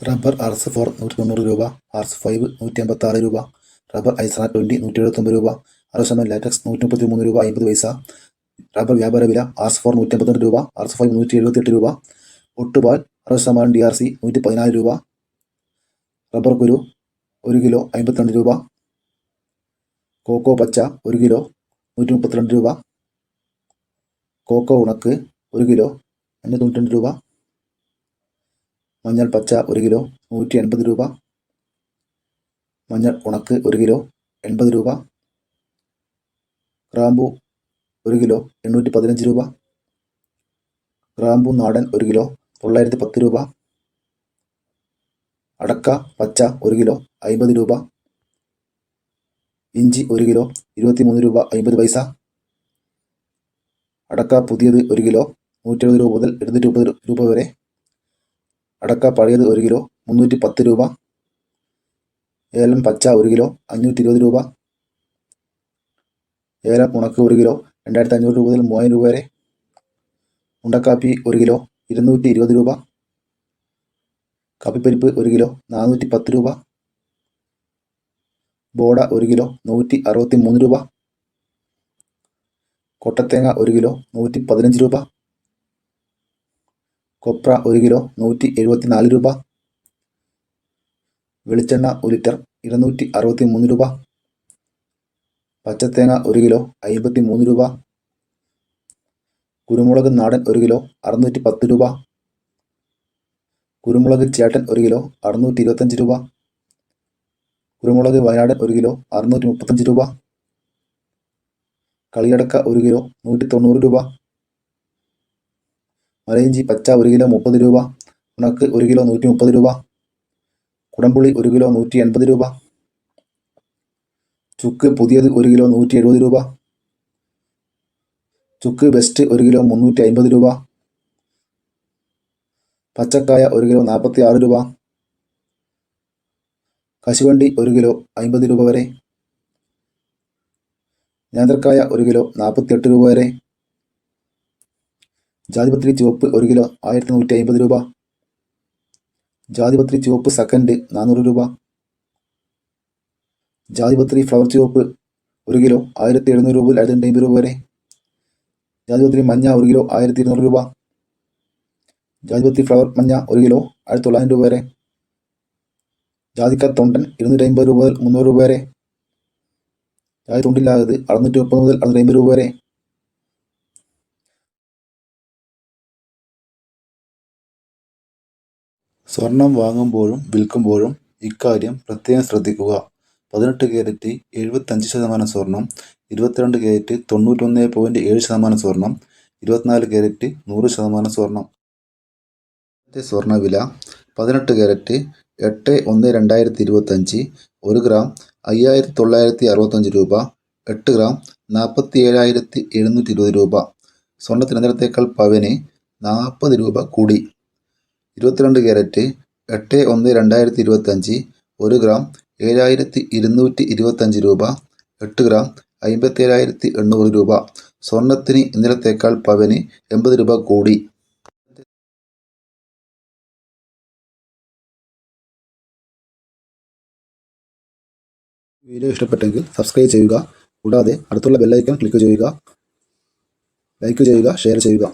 Rubber ആർസ് four നൂറ്റി തൊണ്ണൂറ് രൂപ ആർസ് ഫൈവ് നൂറ്റി അമ്പത്തി ആറ് രൂപ റബ്ബർ ഐസ്ര ട്വന്റി നൂറ്റി എഴുപത്തൊമ്പത് രൂപ അറുപത് ശതമാനം ലാറ്റക്സ് നൂറ്റി മുപ്പത്തി മൂന്ന് രൂപ അമ്പത് പൈസ റബ്ബർ വ്യാപാര വില ആർസ് ഫോർ നൂറ്റി അമ്പത്തിരണ്ട് രൂപ ആർസ് ഫൈവ് നൂറ്റി എഴുപത്തിയെട്ട് രൂപ ഒട്ടുപാൽ അറുപത് ശതമാനം ഡി ആർ സി നൂറ്റി പതിനാല് രൂപ റബ്ബർ കുരു ഒരു കിലോ അമ്പത്തിരണ്ട് രൂപ കോക്കോ പച്ച ഒരു കിലോ നൂറ്റി മുപ്പത്തിരണ്ട് രൂപ കോക്കോ ഉണക്ക് ഒരു കിലോ അഞ്ഞൂറ്റി തൊണ്ണൂറ്റി രൂപ മഞ്ഞൾ പച്ച ഒരു കിലോ നൂറ്റി എൺപത് രൂപ. മഞ്ഞൾ ഉണക്ക് ഒരു കിലോ എൺപത് രൂപ. ക്രാമ്പു ഒരു കിലോ എണ്ണൂറ്റി പതിനഞ്ച് രൂപ. ക്രാമ്പു നാടൻ ഒരു കിലോ തൊള്ളായിരത്തി പത്ത് രൂപ. അടക്ക പച്ച ഒരു കിലോ അമ്പത് രൂപ. ഇഞ്ചി ഒരു കിലോ ഇരുപത്തി മൂന്ന് രൂപ അമ്പത് പൈസ. അടക്ക പുതിയത് ഒരു കിലോ നൂറ്റി എഴുപത് രൂപ മുതൽ എഴുന്നൂറ്റി മുപ്പത് രൂപ വരെ. അടക്ക പഴയത് ഒരു കിലോ മുന്നൂറ്റി പത്ത് രൂപ. ഏലം പച്ച ഒരു കിലോ അഞ്ഞൂറ്റി ഇരുപത് രൂപ. ഏലം ഉണക്ക് ഒരു കിലോ രണ്ടായിരത്തി അഞ്ഞൂറ് രൂപ മുതൽ മൂവായിരം രൂപ വരെ. ഉണ്ടക്കാപ്പി ഒരു കിലോ ഇരുന്നൂറ്റി ഇരുപത് രൂപ. കാപ്പിപ്പരിപ്പ് ഒരു കിലോ നാനൂറ്റി പത്ത് രൂപ. ബോഡ ഒരു കിലോ നൂറ്റി അറുപത്തി മൂന്ന് രൂപ. കൊട്ടത്തേങ്ങ ഒരു കിലോ നൂറ്റി പതിനഞ്ച് രൂപ. കൊപ്ര ഒരു കിലോ നൂറ്റി എഴുപത്തി നാല് രൂപ. വെളിച്ചെണ്ണ ഒരു ലിറ്റർ ഇരുന്നൂറ്റി അറുപത്തി മൂന്ന് രൂപ. പച്ചത്തേങ്ങ ഒരു കിലോ അമ്പത്തി മൂന്ന് രൂപ. കുരുമുളക് നാടൻ ഒരു കിലോ അറുന്നൂറ്റി പത്ത് രൂപ. കുരുമുളക് ചേട്ടൻ ഒരു കിലോ അറുന്നൂറ്റി ഇരുപത്തഞ്ച് രൂപ. കുരുമുളക് വയനാടൻ ഒരു കിലോ അറുന്നൂറ്റി മുപ്പത്തഞ്ച് രൂപ. കളിയടക്ക ഒരു കിലോ നൂറ്റി തൊണ്ണൂറ് രൂപ. മലയിഞ്ചി പച്ച ഒരു കിലോ മുപ്പത് രൂപ. ഉണക്ക് ഒരു കിലോ നൂറ്റി മുപ്പത് രൂപ. കുടംപുളി ഒരു കിലോ നൂറ്റി എൺപത് രൂപ. ചുക്ക് പുതിയത് ഒരു കിലോ നൂറ്റി എഴുപത് രൂപ. ചുക്ക് ബെസ്റ്റ് ഒരു കിലോ മുന്നൂറ്റി അൻപത് രൂപ. പച്ചക്കായ ഒരു കിലോ നാൽപ്പത്തി ആറ് രൂപ. കശുവണ്ടി ഒരു കിലോ അൻപത് രൂപ വരെ. നേന്ത്രക്കായ ഒരു കിലോ നാൽപ്പത്തി എട്ട് രൂപ വരെ. ജാതിപത്രി ചുവപ്പ് ഒരു കിലോ ആയിരത്തി നൂറ്റി അമ്പത് രൂപ. ജാതിപത്രി ചുവപ്പ് സെക്കൻഡ് നാനൂറ് രൂപ. ജാതിപത്രി ഫ്ലവർ ചുവപ്പ് ഒരു കിലോ ആയിരത്തി എഴുന്നൂറ് രൂപ ആയിരത്തി അമ്പത് രൂപ വരെ. ജാതിപത്രി മഞ്ഞ ഒരു കിലോ ആയിരത്തി ഇരുന്നൂറ് രൂപ. ജാതിപത്രി ഫ്ലവർ മഞ്ഞ ഒരു കിലോ ആയിരത്തി തൊള്ളായിരം രൂപ വരെ. ജാതിക്ക തൊണ്ടൻ ഇരുന്നൂറ്റി അമ്പത് രൂപ മുതൽ മുന്നൂറ് രൂപ വരെ. ജാതി തൊണ്ടില്ലാത്തത് അറുന്നൂറ്റി മുപ്പത് മുതൽ അറുന്നൂറ്റി അമ്പത് രൂപ വരെ. സ്വർണം വാങ്ങുമ്പോഴും വിൽക്കുമ്പോഴും ഇക്കാര്യം പ്രത്യേകം ശ്രദ്ധിക്കുക. പതിനെട്ട് ക്യാരറ്റ് എഴുപത്തഞ്ച് ശതമാനം സ്വർണം ഇരുപത്തിരണ്ട് ക്യാരറ്റ് തൊണ്ണൂറ്റൊന്ന് പോയിന്റ് ഏഴ് ശതമാനം സ്വർണം ഇരുപത്തിനാല് ക്യാരറ്റ് നൂറ് ശതമാനം സ്വർണം. സ്വർണവില പതിനെട്ട് ക്യാരറ്റ് എട്ട് ഒന്ന് രണ്ടായിരത്തി ഇരുപത്തഞ്ച് ഒരു ഗ്രാം അയ്യായിരത്തി തൊള്ളായിരത്തി അറുപത്തഞ്ച് രൂപ എട്ട് ഗ്രാം നാൽപ്പത്തി ഏഴായിരത്തി എഴുന്നൂറ്റി ഇരുപത് രൂപ. സ്വർണത്തിന് ഇന്നലത്തേക്കാൾ പവന് നാൽപ്പത് രൂപ കൂടി. ഇരുപത്തിരണ്ട് ക്യാരറ്റ് എട്ട് ഒന്ന് രണ്ടായിരത്തി ഇരുപത്തഞ്ച് ഒരു ഗ്രാം ഏഴായിരത്തി ഇരുന്നൂറ്റി ഇരുപത്തഞ്ച് രൂപ എട്ട് ഗ്രാം അമ്പത്തി ഏഴായിരത്തി എണ്ണൂറ് രൂപ. സ്വർണത്തിന് ഇന്നലത്തേക്കാൾ പവന് എൺപത് രൂപ കൂടി. വീഡിയോ ഇഷ്ടപ്പെട്ടെങ്കിൽ സബ്സ്ക്രൈബ് ചെയ്യുക. കൂടാതെ അടുത്തുള്ള ബെല്ലൈക്കൺ ക്ലിക്ക് ചെയ്യുക. ലൈക്ക് ചെയ്യുക ഷെയർ ചെയ്യുക.